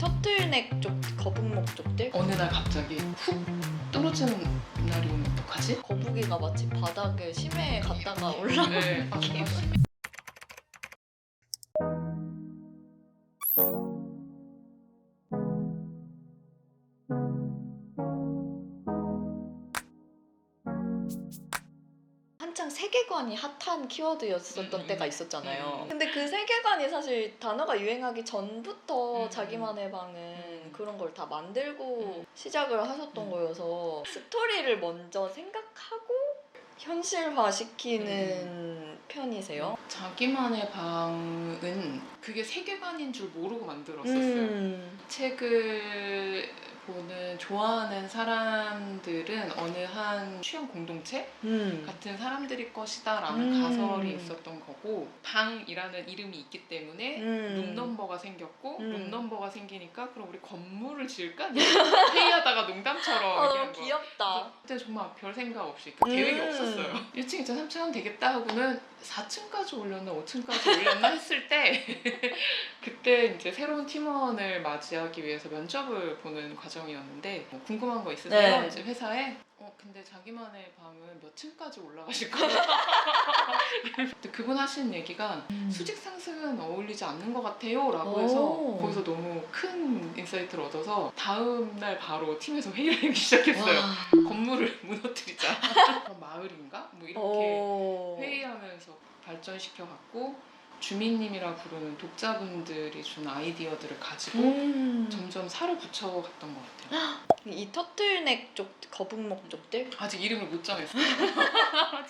터틀넥 쪽 거북목 쪽들 어느 날 갑자기 훅 떨어지는 날이 오면 어떡하지? 거북이가 마치 바닥에 심해에 갔다가 올라 네. 아, 이렇게. 세계관이 핫한 키워드였었던 음, 음, 때가 음. 있었잖아요. 음. 근데 그 세계관이 사실 단어가 유행하기 전부터 음, 자기만의 방은 음. 그런 걸 다 만들고 음. 시작을 하셨던 음. 거여서 스토리를 먼저 생각하고 현실화시키는 음. 편이세요? 자기만의 방은 그게 세계관인 줄 모르고 만들었었어요. 음. 책을 보는 좋아하는 사람들은 어느 한 취향 공동체 음. 같은 사람들일 것이다라는 음. 가설이 있었던 거고 방이라는 이름이 있기 때문에 음. 룸 넘버가 생겼고 음. 룸넘버가 생기니까 그럼 우리 건물을 지을까? 회의하다가 농담처럼 아, 얘기한 너무. 귀엽다. 그때 정말 별 생각 없이 그 계획이 음. 없었어요. 1층, 2층, 3층 하면 되겠다 하고는 4층까지 올렸나 5층까지 올렸나 했을 때 그때 이제 새로운 팀원을 맞이하기 위해서 면접을 보는 과정이었는데 뭐 궁금한 거 있으세요? 네. 이제 회사에 어 근데 자기만의 방은 몇 층까지 올라가실 거예요? 근데 그분 하시는 얘기가 수직 상승은 어울리지 않는 것 같아요라고 해서 오. 거기서 너무 큰 인사이트를 얻어서 다음 날 바로 팀에서 회의를 하기 시작했어요. 와. 건물을 무너뜨리자. 마을인가? 뭐 이렇게 오. 회의하면서 발전시켜 갖고 주민님이라 부르는 독자분들이 준 아이디어들을 가지고 음. 점점 살을 붙여갔던 것 같아요. 이 터틀넥 쪽 거북목 쪽들 아직 이름을 못 정했어요.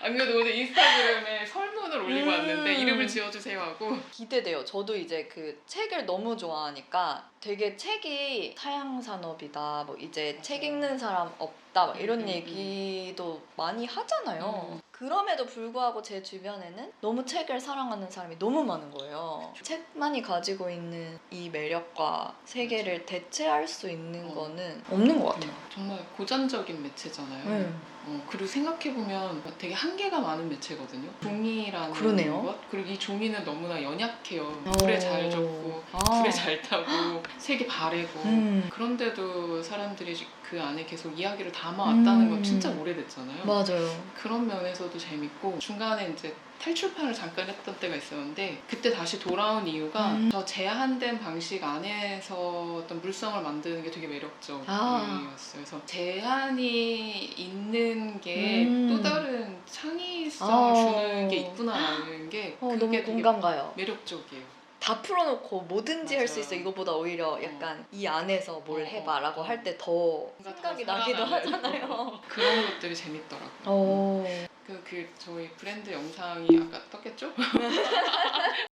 안 그래도 오늘 인스타그램에 설문을 올리고 음. 왔는데 이름을 지어주세요 하고 기대돼요. 저도 이제 그 책을 너무 좋아하니까 되게 책이 사양 산업이다. 뭐 이제 맞아요. 책 읽는 사람 없다. 막 이런 음, 음, 얘기도 많이 하잖아요. 음. 그럼에도 불구하고 제 주변에는 너무 책을 사랑하는 사람이 너무 많은 거예요. 책만이 가지고 있는 이 매력과 세계를 대체할 수 있는 어. 거는 없는 것 같아요. 정말 고전적인 매체잖아요. 음. 어, 그리고 생각해보면 되게 한계가 많은 매체거든요. 종이라는 그러네요. 것 그리고 이 종이는 너무나 연약해요. 어. 불에 잘 젖고 아. 불에 잘 타고 색이 바래고 음. 그런데도 사람들이 그 안에 계속 이야기를 담아왔다는 음. 건 진짜 오래됐잖아요. 맞아요. 그런 면에서도 재밌고 중간에 이제 탈출판을 잠깐 했던 때가 있었는데 그때 다시 돌아온 이유가 음. 저 제한된 방식 안에서 어떤 물성을 만드는 게 되게 매력적이었어요. 아. 그래서 제한이 있는 게또 음. 다른 창의성을 아. 주는 게 있구나라는 게 어, 그게 너무 되게 공감 가요. 매력적이에요. 다 풀어놓고 뭐든지 할 수 맞아요. 있어. 이거보다 오히려 약간 이 안에서 뭘 어, 해봐라고 어. 할때 더 뭔가 생각이 더 나기도 살아나는 하잖아요. 그런 것들이 재밌더라고요. 오. 그, 그 저희 브랜드 영상이 아까 떴겠죠?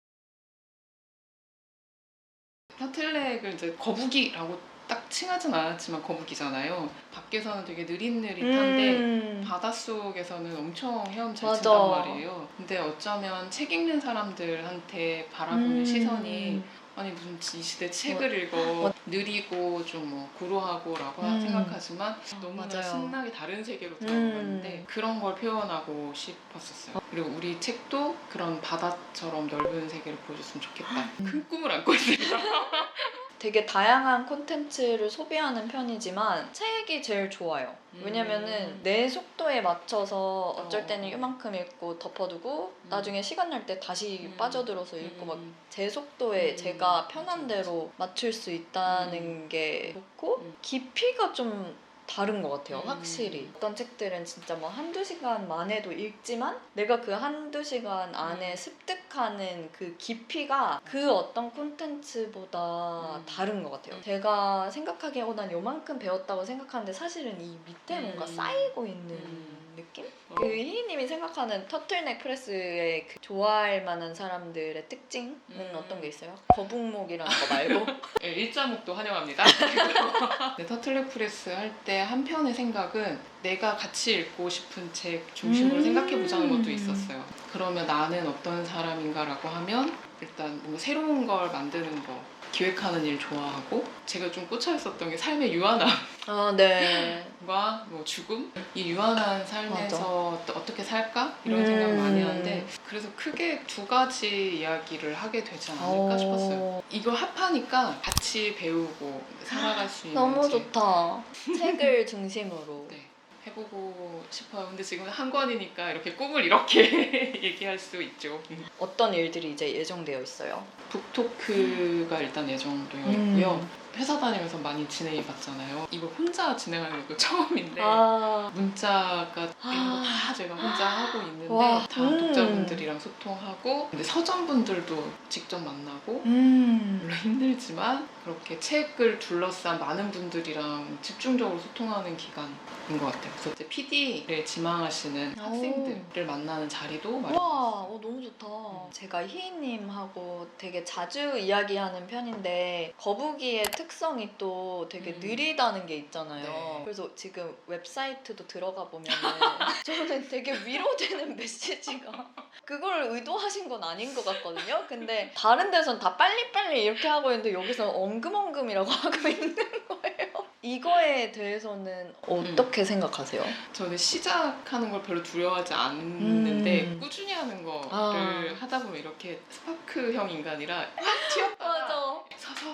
터틀넥을 이제 거북이라고 딱 칭하진 않았지만 거북이잖아요. 밖에서는 되게 느릿느릿한데 음. 바닷속에서는 엄청 헤엄 잘 맞아. 친단 말이에요. 근데 어쩌면 책 읽는 사람들한테 바라보는 음. 시선이 아니 무슨 이 시대 책을 읽어 느리고 좀 뭐 구로하고라고 음. 생각하지만 너무나 맞아요. 신나게 다른 세계로 음. 들어갔는데 그런 걸 표현하고 싶었었어요. 그리고 우리 책도 그런 바다처럼 넓은 세계를 보여줬으면 좋겠다. 음. 큰 꿈을 안고 있습니다. 되게 다양한 콘텐츠를 소비하는 편이지만 책이 제일 좋아요. 음. 왜냐면은 내 속도에 맞춰서 어쩔 어. 때는 이만큼 읽고 덮어두고 음. 나중에 시간 날 때 다시 음. 빠져들어서 읽고 막 음. 제 속도에 음, 제가 편한 대로 맞출 수 있다는 게 좋고 음. 깊이가 좀 다른 것 같아요 음. 확실히 어떤 책들은 진짜 뭐 한두 시간만 해도 읽지만 내가 그 한두 시간 안에 음. 습득하는 그 깊이가 그 어떤 콘텐츠보다 음. 다른 것 같아요 제가 생각하기에 어, 난 요만큼 배웠다고 생각하는데 사실은 이 밑에 뭔가 음. 쌓이고 있는 음. 느낌? 어. 그 희희님이 생각하는 터틀넥 프레스의 그 좋아할 만한 사람들의 특징은 음. 어떤 게 있어요? 거북목이라는 거 말고? 네, 일자목도 환영합니다. 네, 터틀넥 프레스 할 때 한편의 생각은 내가 같이 읽고 싶은 책 중심으로 음. 생각해 보자는 것도 있었어요. 그러면 나는 어떤 사람인가라고 하면 일단 뭔가 새로운 걸 만드는 거, 기획하는 일 좋아하고 제가 좀 꽂혀 있었던 게 삶의 유한함과 아, 네. 뭐 죽음 이 유한한 삶에서 또 어떻게 살까 이런 생각 음. 많이 하는데 그래서 크게 두 가지 이야기를 하게 되지 않을까 싶었어요. 어, 이걸 합하니까 같이 배우고 살아갈 수 있는 너무 좋다. 책을 중심으로. 네. 해보고 싶어요. 근데 지금 한 권이니까 이렇게 꿈을 이렇게 얘기할 수 있죠. 어떤 일들이 이제 예정되어 있어요? 북토크가 일단 예정되어 음. 있고요. 회사 다니면서 많이 진행해 봤잖아요. 이걸 혼자 진행하는 것도 처음인데 아, 문자가 아. 거다 제가 혼자 하고 있는데 와, 다 음. 독자분들이랑 소통하고 근데 서점분들도 직접 만나고 음. 물론 힘들지만 그렇게 책을 둘러싼 많은 분들이랑 집중적으로 소통하는 기간인 것 같아요. 그래서 이제 PD를 지망하시는 오. 학생들을 만나는 자리도 와, 마련했어요. 어, 너무 좋다. 제가 희희님하고 되게 자주 이야기하는 편인데 거북이의 특 성이 또 되게 음. 느리다는 게 있잖아요. 네. 그래서 지금 웹사이트도 들어가 보면은 저는 되게 위로되는 메시지가 그걸 의도하신 건 아닌 것 같거든요. 근데 다른 데선 다 빨리빨리 이렇게 하고 있는데 여기서 엉금엉금이라고 하고 있는 거예요. 이거에 대해서는 어떻게 생각하세요? 저는 시작하는 걸 별로 두려워하지 않는데 음. 꾸준히 하는 거를 아. 하다 보면 이렇게 스파크형 인간이라 확 튀었다가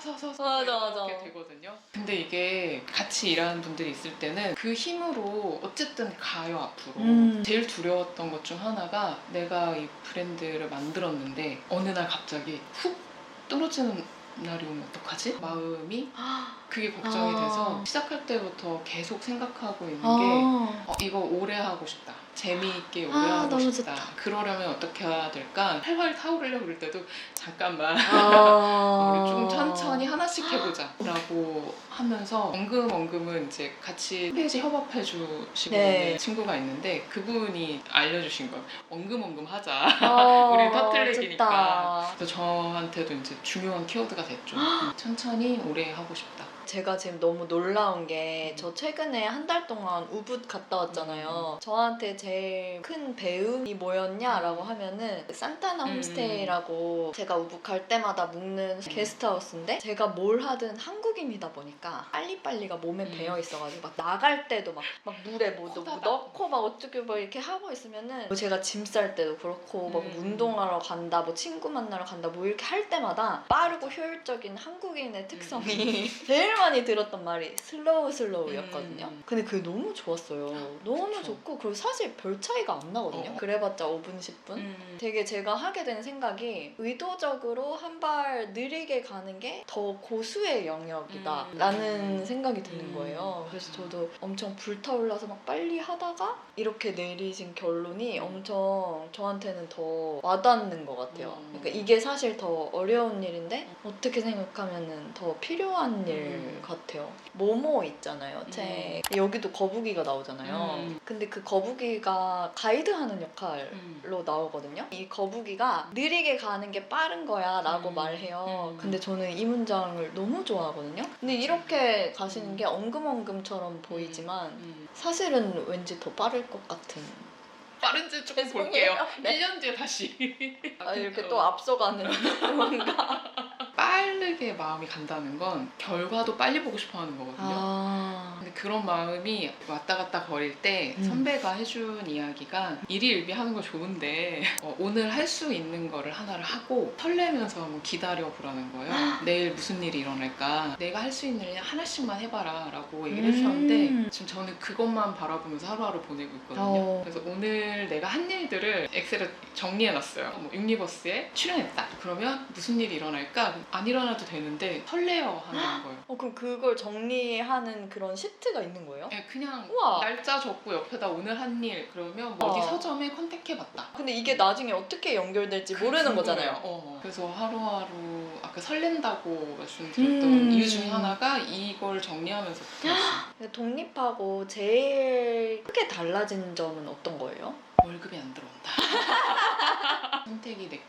서서서서 맞아. 이렇게 되거든요. 근데 이게 같이 일하는 분들이 있을 때는 그 힘으로 어쨌든 가요 앞으로. 음. 제일 두려웠던 것 중 하나가 내가 이 브랜드를 만들었는데 어느 날 갑자기 훅 떨어지는 날이 오면 어떡하지? 마음이 그게 걱정이 아. 돼서 시작할 때부터 계속 생각하고 있는 게 아. 어, 이거 오래 하고 싶다. 재미있게 오래 아, 하고 싶다. 좋다. 그러려면 어떻게 해야 될까? 활활 타오르려고 그럴 때도 잠깐만 아. 우리 좀 천천히 하나씩 해보자 라고 하면서 엉금엉금은 이제 같이 페이지 협업해 주시고 네. 있는 친구가 있는데 그분이 알려주신 거예요. 엉금엉금 하자. 아, 우리. 그래서 저한테도 이제 중요한 키워드가 됐죠. 음, 천천히 오래 하고 싶다. 제가 지금 너무 놀라운 게 저 최근에 한 달 동안 우붓 갔다 왔잖아요. 저한테 제일 큰 배움이 뭐였냐라고 하면은 산타나 음. 홈스테이라고 제가 우붓 갈 때마다 묵는 게스트하우스인데 제가 뭘 하든 한국인이다 보니까 빨리빨리가 몸에 음. 배어 있어가지고 막 나갈 때도 막, 막 물에 뭐, 뭐 호다닥. 넣고 막 어떻게 뭐 이렇게 하고 있으면은 뭐 제가 짐 쌀 때도 그렇고 막 음. 운동하러 간다 뭐 친구 만나러 간다 뭐 이렇게 할 때마다 빠르고 효율적인 한국인의 특성이 제일 많이 들었던 말이 슬로우 슬로우였거든요. 음. 근데 그게 너무 좋았어요. 너무 그쵸. 좋고 그리고 사실 별 차이가 안 나거든요. 어. 그래봤자 5분 10분. 음. 되게 제가 하게 된 생각이 의도적으로 한 발 느리게 가는 게 더 고수의 영역이다 음. 라는 생각이 드는 음. 거예요. 그래서 맞아. 저도 엄청 불타올라서 막 빨리 하다가 이렇게 내리신 결론이 음. 엄청 저한테는 더 와닿는 것 같아요. 음. 그러니까 이게 사실 더 어려운 일인데 어떻게 생각하면은 더 필요한 일 음. 같아요. 모모 있잖아요, 책. 여기도 거북이가 나오잖아요. 음. 근데 그 거북이가 가이드하는 역할 음. 로 나오거든요. 이 거북이가 느리게 가는 게 빠른 거야 라고 음. 말해요. 음. 근데 저는 이 문장을 너무 좋아하거든요. 근데 이렇게 가시는 음. 게 엉금엉금처럼 보이지만 음. 사실은 왠지 더 빠를 것 같은. 빠른지 조금 죄송해요. 볼게요. 네. 1년 뒤에 다시. 아, 이렇게 또 앞서가는 뭔가. 빠르게 마음이 간다는 건 결과도 빨리 보고 싶어 하는 거거든요. 아. 근데 그런 마음이 왔다 갔다 거릴 때 음. 선배가 해준 이야기가 일희일비 하는 거 좋은데 어, 오늘 할 수 있는 거를 하나를 하고 설레면서 한번 기다려 보라는 거예요. 내일 무슨 일이 일어날까? 내가 할 수 있는 일 하나씩만 해봐라 라고 얘기를 음. 해주셨는데 지금 저는 그것만 바라보면서 하루하루 보내고 있거든요. 어. 그래서 오늘 내가 한 일들을 엑셀에 정리해놨어요. 뭐 유니버스에 출연했다. 그러면 무슨 일이 일어날까? 안 일어나도 되는데 설레어 하는 거예요. 어, 그럼 그걸 정리하는 그런 시트가 있는 거예요? 예, 그냥 우와. 날짜 적고 옆에다 오늘 한 일 그러면 뭐 어디 어. 서점에 컨택해봤다. 근데 이게 나중에 어떻게 연결될지 모르는 궁금해요. 거잖아요. 어. 그래서 하루하루 아까 설렌다고 말씀드렸던 음. 이유 중에 하나가 이걸 정리하면서. 근데 독립하고 제일 크게 달라진 점은 어떤 거예요? 월급이 안 들어온 다. 선택이 내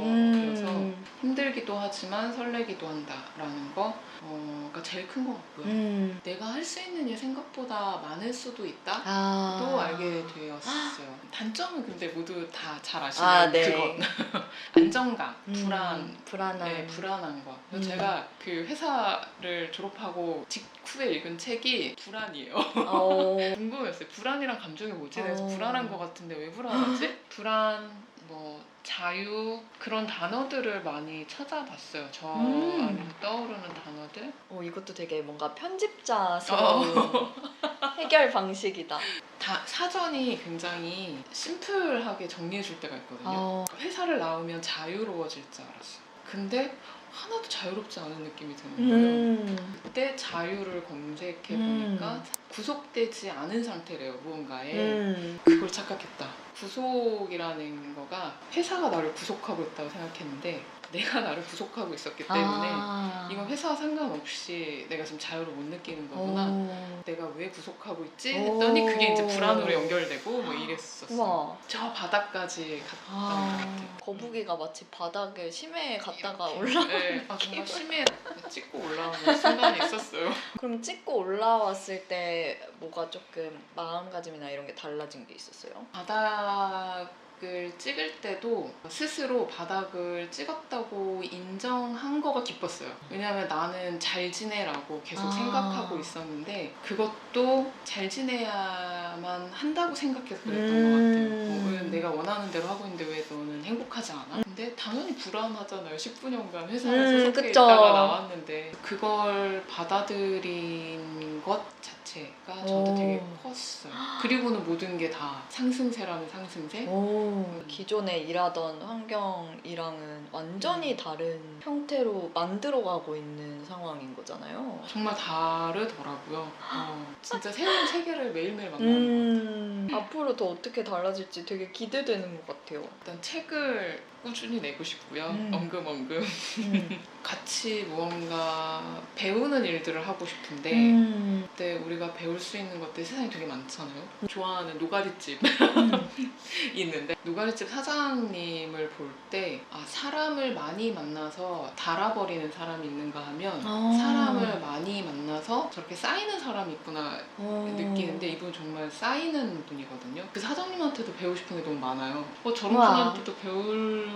음. 거여서 힘들기도 하지만 설레기도 한다라는 거. 어, 그러니까 자체가 제일 큰 것 같고요. 음. 내가 할 수 있는 일 생각보다 많을 수도 있다. 아. 또 알게 되었어요. 단점은 근데 모두 다 잘 아시는 아, 네. 그건 안정감, 음, 불안, 불안한. 네, 불안한 거. 음. 제가 그 회사를 졸업하고 직후에 읽은 책이 불안이에요. 어. 궁금했어요. 불안이란 감정이 뭐지? 그래서 어. 불안한 것 같은데 왜 불안하지? 불안, 뭐 자유 그런 단어들을 많이 찾아봤어요. 저 음. 안에 떠오르는 단어들. 어, 이것도 되게 뭔가 편집자스러운 해결 방식이다. 다 사전이 굉장히 심플하게 정리해 줄 때가 있거든요. 어. 회사를 나오면 자유로워질 줄 알았어요. 근데 하나도 자유롭지 않은 느낌이 드는 거예요. 음. 그때 자유를 검색해 음. 보니까 구속되지 않은 상태래요 무언가에 음. 그걸 착각했다 구속이라는 거가 회사가 나를 구속하고 있다고 생각했는데 내가 나를 구속하고 있었기 때문에 아. 이건 회사와 상관없이 내가 지금 자유를 못 느끼는 거구나 오. 내가 왜 구속하고 있지 오. 했더니 그게 이제 불안으로 연결되고 뭐 이랬었어요 우와. 저 바닥까지 갔던 것 아, 같아요 거북이가 마치 바닥에 심해에 갔다가 이렇게. 올라. 네. 아, 정말 심해 찍고 올라오는 순간이 있었어요 그럼 찍고 올라왔을 때 뭐가 조금 마음가짐이나 이런 게 달라진 게 있었어요? 바닥을 찍을 때도 스스로 바닥을 찍었다 고 인정한 거가 기뻤어요. 왜냐하면 나는 잘 지내라고 계속 아. 생각하고 있었는데 그것도 잘 지내야만 한다고 생각해서 그랬던 음. 것 같아요. 어, 왜 내가 원하는 대로 하고 있는데 왜 너는 행복하지 않아? 근데 당연히 불안하잖아요. 19년간 회사에 음, 그쵸. 있다가 나왔는데 그걸 받아들인 것 자체 가 저한테 오. 되게 컸어요. 그리고는 모든 게 다 상승세라면 상승세. 오, 기존에 일하던 환경이랑은 완전히 다른 형태로 만들어가고 있는 상황인 거잖아요. 정말 다르더라고요. 어, 진짜 새로운 세계를 매일매일 만나는 것 같아요. 음, 앞으로 더 어떻게 달라질지 되게 기대되는 것 같아요. 일단 책을 꾸준히 내고 싶고요. 음. 엉금엉금. 음. 같이 무언가 배우는 일들을 하고 싶은데 음. 그때 우리가 배울 수 있는 것들이 세상에 되게 많잖아요. 좋아하는 노가리집 음. 있는데 노가리집 사장님을 볼 때 아, 사람을 많이 만나서 달아버리는 사람이 있는가 하면 아. 사람을 많이 만나서 저렇게 쌓이는 사람이 있구나 어. 느끼는데 이분 정말 쌓이는 분이거든요. 그 사장님한테도 배우고 싶은 게 너무 많아요. 어, 저런 우와. 분한테도 배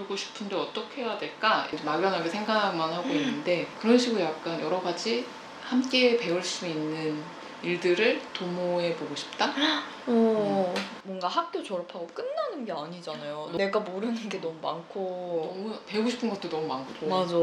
우고 싶은데 어떻게 해야 될까? 막연하게 생각만 하고 있는데 그런 식으로 약간 여러 가지 함께 배울 수 있는 일들을 도모해 보고 싶다. 어, 뭔가 학교 졸업하고 끝나는 게 아니잖아요. 내가 모르는 게 너무 많고. 너무 배우고 싶은 것도 너무 많고. 맞아.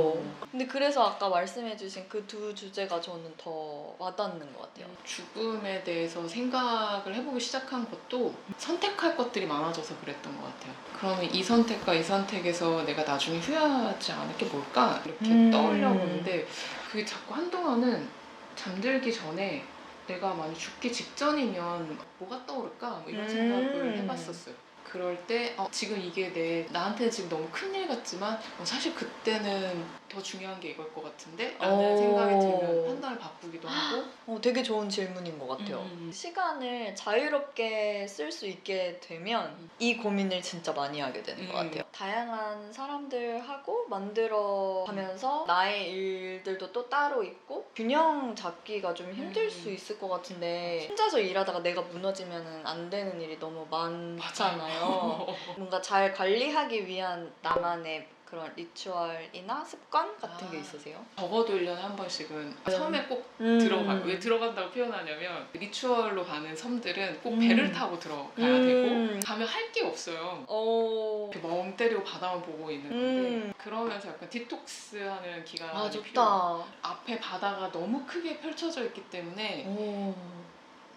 근데 그래서 아까 말씀해주신 그 두 주제가 저는 더 와닿는 것 같아요. 죽음에 대해서 생각을 해보기 시작한 것도 선택할 것들이 많아져서 그랬던 것 같아요. 그러면 이 선택과 이 선택에서 내가 나중에 후회하지 않을 게 뭘까? 이렇게 음. 떠올려 보는데 그게 자꾸 한동안은 잠들기 전에 내가 많이 죽기 직전이면 뭐가 떠오를까? 뭐 이런 음. 생각을 해봤었어요. 그럴 때 어, 지금 이게 내 나한테 지금 너무 큰일 같지만 어, 사실 그때는 더 중요한 게 이걸 것 같은데 라는 오. 생각이 들면 판단을 바꾸기도 하고 어, 되게 좋은 질문인 것 같아요. 음. 시간을 자유롭게 쓸 수 있게 되면 음. 이 고민을 진짜 많이 하게 되는 것 음. 같아요. 다양한 사람들하고 만들어 가면서 나의 일들도 또 따로 있고 균형 잡기가 좀 힘들 음. 수 있을 것 같은데 혼자서 일하다가 내가 무너지면 안 되는 일이 너무 많잖아요. 뭔가 잘 관리하기 위한 나만의 그런 리추얼이나 습관 같은 아. 게 있으세요? 적어도 1년에 한 번씩은 네. 처음에 꼭 음. 들어가요. 왜 들어간다고 표현하냐면 리추얼로 가는 섬들은 꼭 음. 배를 타고 들어가야 음. 되고 가면 할 게 없어요. 오. 이렇게 멍 때리고 바다만 보고 있는 건데 음. 그러면서 약간 디톡스하는 기간이 아 필요해요. 좋다. 앞에 바다가 너무 크게 펼쳐져 있기 때문에 오.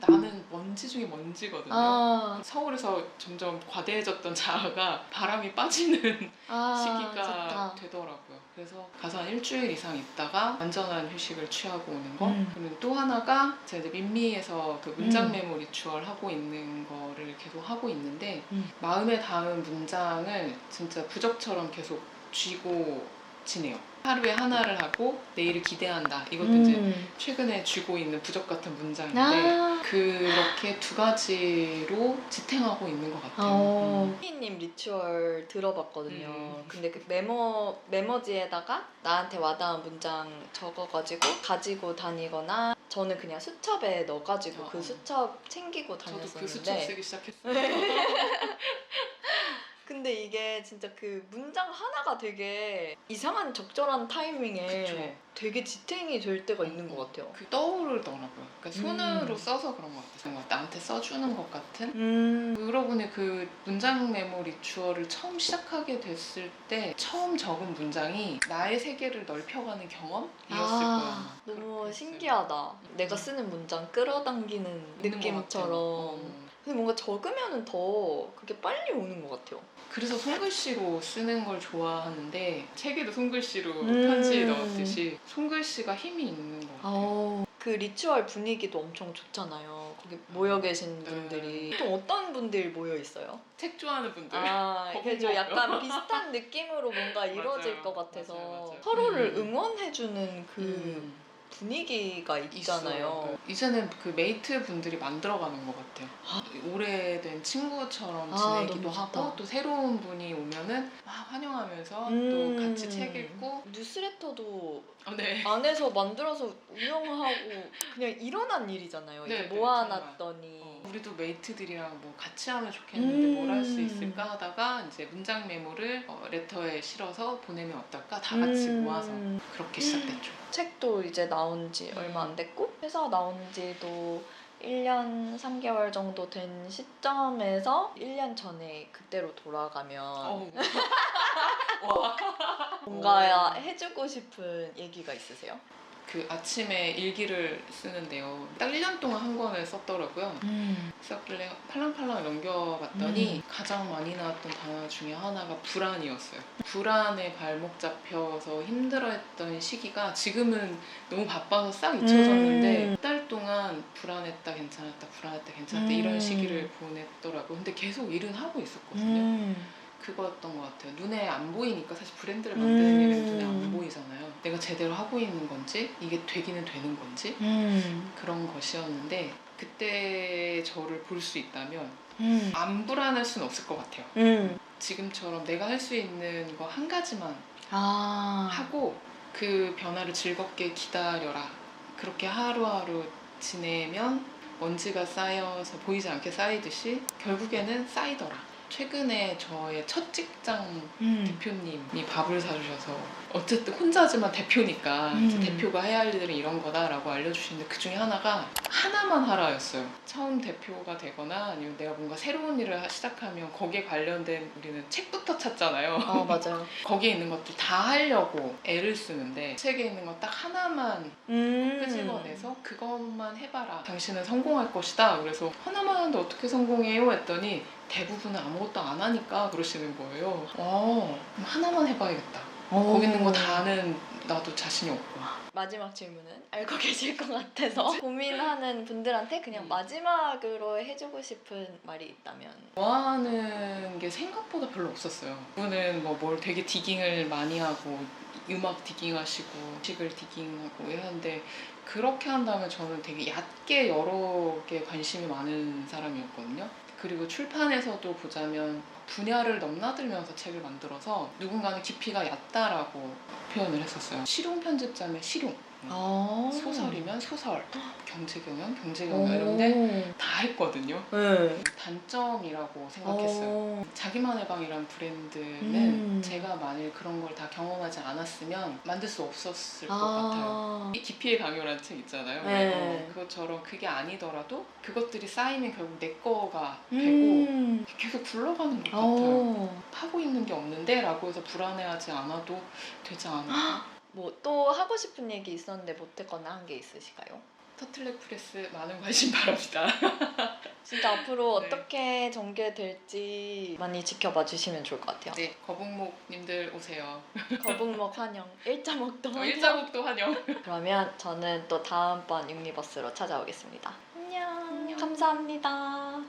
나는 먼지 중에 먼지거든요. 아, 서울에서 점점 과대해졌던 자아가 바람이 빠지는 아 시기가 좋다. 되더라고요. 그래서 가서 한 일주일 이상 있다가 완전한 휴식을 취하고 오는 거. 음. 그리고 또 하나가 제가 이제 민미에서 그 문장 음. 메모 리추얼 하고 있는 거를 계속 하고 있는데 음. 마음에 닿은 문장을 진짜 부적처럼 계속 쥐고 지내요. 하루에 하나를 하고 내일을 기대한다. 이것도 이제 음. 최근에 쥐고 있는 부적 같은 문장인데 아. 그렇게 두 가지로 지탱하고 있는 것 같아요. 어. 음. 피님 리추얼 들어봤거든요. 음. 근데 그 메모 메모지에다가 나한테 와닿은 문장 적어가지고 가지고 다니거나 저는 그냥 수첩에 넣어가지고 어. 그 수첩 챙기고 저도 그 수첩 다녔었는데 쓰기 시작했어요. 근데 이게 진짜 그 문장 하나가 되게 이상한 적절한 타이밍에 그쵸. 되게 지탱이 될 때가 있는 것 같아요. 그 떠오르더라고요. 그러니까 손으로 음. 써서 그런 것 같아요. 뭔가 나한테 써주는 것 같은. 음. 그러고 보니 그 문장 메모 리추얼을 처음 시작하게 됐을 때 처음 적은 문장이 나의 세계를 넓혀가는 경험이었을 아, 거예요. 너무 신기하다. 내가 쓰는 문장 끌어당기는. 느낌처럼. 어. 근데 뭔가 적으면은 더 그게 빨리 오는 것 같아요. 그래서 손글씨로 쓰는 걸 좋아하는데 책에도 손글씨로 음. 편지 넣었듯이 손글씨가 힘이 있는 것 같아요. 아우, 그 리추얼 분위기도 엄청 좋잖아요. 거기 모여 계신 네. 분들이. 또 어떤 분들 모여 있어요? 책 좋아하는 분들. 아, 좀 약간 비슷한 느낌으로 뭔가 이루어질 맞아요. 것 같아서 맞아요, 맞아요. 서로를 음. 응원해주는 그 음. 분위기가 있잖아요. 있어요. 이제는 그 메이트 분들이 만들어가는 것 같아요. 오래된 친구처럼 아, 지내기도. 하고 또 새로운 분이 오면은 막 환영하면서 음. 또 같이 책 읽고 뉴스레터도 어, 네. 안에서 만들어서 운영하고 그냥 일어난 일이잖아요. 네, 이렇게 네, 모아놨더니. 어, 우리도 메이트들이랑 뭐 같이 하면 좋겠는데 뭘할수 음. 있을까 하다가 이제 문장 메모를 어, 레터에 실어서 보내면 어떨까 다 같이 음. 모아서 그렇게 시작됐죠. 책도 이제 나온 지 얼마 안 됐고 회사 나온 지도 1년 3개월 정도 된 시점에서 1년 전에 그때로 돌아가면. 뭔가 해주고 싶은 얘기가 있으세요? 그 아침에 일기를 쓰는데요. 딱 1년 동안 한 권을 썼더라고요. 썼길래 팔랑팔랑 넘겨봤더니 음. 가장 많이 나왔던 단어 중에 하나가 불안이었어요. 불안에 발목 잡혀서 힘들어했던 시기가 지금은 너무 바빠서 싹 잊혀졌는데 음. 한달 동안 불안했다 괜찮았다 불안했다 괜찮았다 음. 이런 시기를 보냈더라고요. 근데 계속 일은 하고 있었거든요. 음. 그거였던 것 같아요. 눈에 안 보이니까 사실 브랜드를 만드는 일은 음. 눈에 안 보이잖아요. 내가 제대로 하고 있는 건지 이게 되기는 되는 건지 음. 그런 것이었는데 그때 저를 볼 수 있다면 음. 안 불안할 수는 없을 것 같아요. 음. 지금처럼 내가 할 수 있는 거 한 가지만 아. 하고 그 변화를 즐겁게 기다려라. 그렇게 하루하루 지내면 먼지가 쌓여서 보이지 않게 쌓이듯이 결국에는 쌓이더라. 최근에 저의 첫 직장 음. 대표님이 밥을 사주셔서 어쨌든 혼자지만 대표니까 음. 대표가 해야 할 일은 이런 거다라고 알려주시는데 그 중에 하나가 하나만 하라였어요. 처음 대표가 되거나 아니면 내가 뭔가 새로운 일을 하- 시작하면 거기에 관련된 우리는 책부터 찾잖아요. 아 맞아요. 거기에 있는 것들 다 하려고 애를 쓰는데 책에 있는 건딱 하나만 음. 끄집어내서 그것만 해봐라. 당신은 성공할 것이다. 그래서 하나만 하는데 어떻게 성공해요? 했더니 대부분은 아무것도 안 하니까 그러시는 거예요. 어, 그럼 하나만 해봐야겠다. 어. 거기 있는 거 다는 나도 자신이 없고. 마지막 질문은 알고 계실 것 같아서 고민하는 분들한테 그냥 음. 마지막으로 해주고 싶은 말이 있다면 좋아하는 게 생각보다 별로 없었어요. 그분은 뭐 뭘 되게 디깅을 많이 하고 음악 디깅하시고 식을 디깅하고 하는데 그렇게 한다면 저는 되게 얕게 여러 개 관심이 많은 사람이었거든요. 그리고 출판에서도 보자면 분야를 넘나들면서 책을 만들어서 누군가는 깊이가 얕다라고 표현을 했었어요. 실용 편집자면 실용, 아. 소설이면 소설, 경제경영, 경제경영 이런데 다 했거든요. 네. 단점이라고 생각했어요. 어. 자기만의 방이란 브랜드는 음. 제가 만일 그런 걸 다 경험하지 않았으면 만들 수 없었을 것 같아요. 아. 이 깊이의 강요라는 책 있잖아요. 네. 어, 그것처럼 그게 아니더라도 그것들이 쌓이면 결국 내 거가 되고 음. 계속 굴러가는 것 같아요. 어. 하고 있는 게 없는데 라고 해서 불안해하지 않아도 되지 않을까? 뭐 또 하고 싶은 얘기 있었는데 못했거나 한 게 있으실까요? 터틀넥 프레스 많은 관심 바랍니다. 진짜 앞으로 네. 어떻게 전개될지 많이 지켜봐 주시면 좋을 것 같아요. 네, 거북목님들 오세요. 거북목 환영, 일자목도 어, 환영. 일자목도 환영. 그러면 저는 또 다음번 유니버스로 찾아오겠습니다. 안녕. 안녕. 감사합니다.